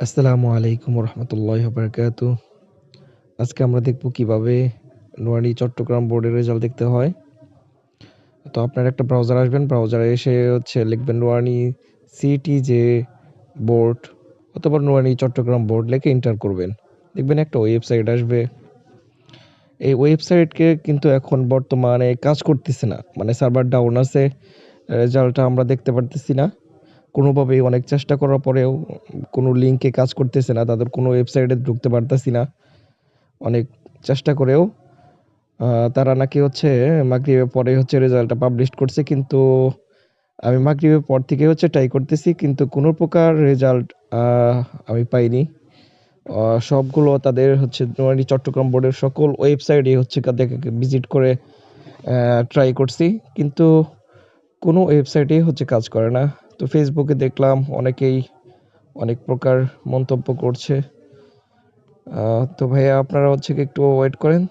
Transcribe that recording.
আসসালামু আলাইকুম রহমতুল্লাহ বারকাতু আজকে আমরা দেখব কীভাবে নোয়ারি চট্টগ্রাম বোর্ডের রেজাল্ট দেখতে হয়। তো আপনার একটা ব্রাউজার আসবেন, ব্রাউজারে এসে হচ্ছে লিখবেন নোয়ারি সিটি যে বোর্ড অথবা নোয়ারি চট্টগ্রাম বোর্ড লিখে এন্টার করবেন। দেখবেন একটা ওয়েবসাইট আসবে। এই ওয়েবসাইটকে কিন্তু এখন বর্তমানে কাজ করতেছে না মানে সার্ভার ডাউন আছে, রেজাল্টটা আমরা দেখতে পারতেছি না। কোনোভাবেই অনেক চেষ্টা করার পরেও কোনো লিঙ্কে কাজ করতেছে না, তাদের কোনো ওয়েবসাইটে ঢুকতে পারতেছি না। অনেক চেষ্টা করেও তারা নাকি হচ্ছে মাগরিবের পরে হচ্ছে রেজাল্টটা পাবলিশ করছে, কিন্তু আমি মাগরিবের পর থেকে হচ্ছে ট্রাই করতেছি, কিন্তু কোনো প্রকার রেজাল্ট আমি পাইনি। সবগুলো তাদের হচ্ছে নোয়ারি চট্টগ্রাম বোর্ডের সকল ওয়েবসাইটে হচ্ছে তাদেরকে ভিজিট করে ট্রাই করছি, কিন্তু কোনো ওয়েবসাইটেই হচ্ছে কাজ করে না। তো ফেসবুকে দেখলাম অনেকেই অনেক প্রকার মন্তব্য করছে। তো ভাইয়া আপনারা হচ্ছে কি একটু ওয়েট করেন?